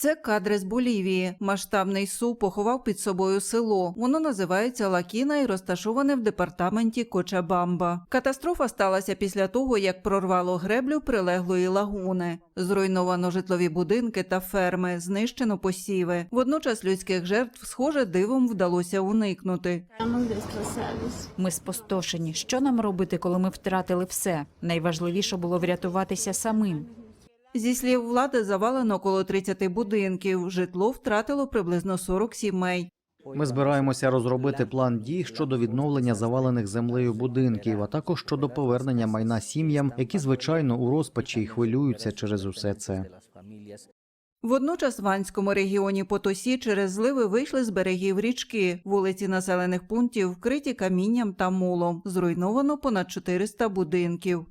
Це кадри з Болівії. Масштабний су поховав під собою село. Воно називається Лакіна і розташоване в департаменті Кочабамба. Катастрофа сталася після того, як прорвало греблю прилеглої лагуни. Зруйновано житлові будинки та ферми, знищено посіви. Водночас людських жертв, схоже, дивом вдалося уникнути. Ми спустошені. Що нам робити, коли ми втратили все? Найважливіше було врятуватися самим. Зі слів влади завалено коло 30 будинків. Житло втратило приблизно 40 сімей. Ми збираємося розробити план дій щодо відновлення завалених землею будинків, а також щодо повернення майна сім'ям, які звичайно у розпачі й хвилюються через усе це. Водночас в Ванському регіоні Потосі через зливи вийшли з берегів річки. Вулиці населених пунктів вкриті камінням та мулом. Зруйновано понад 400 будинків.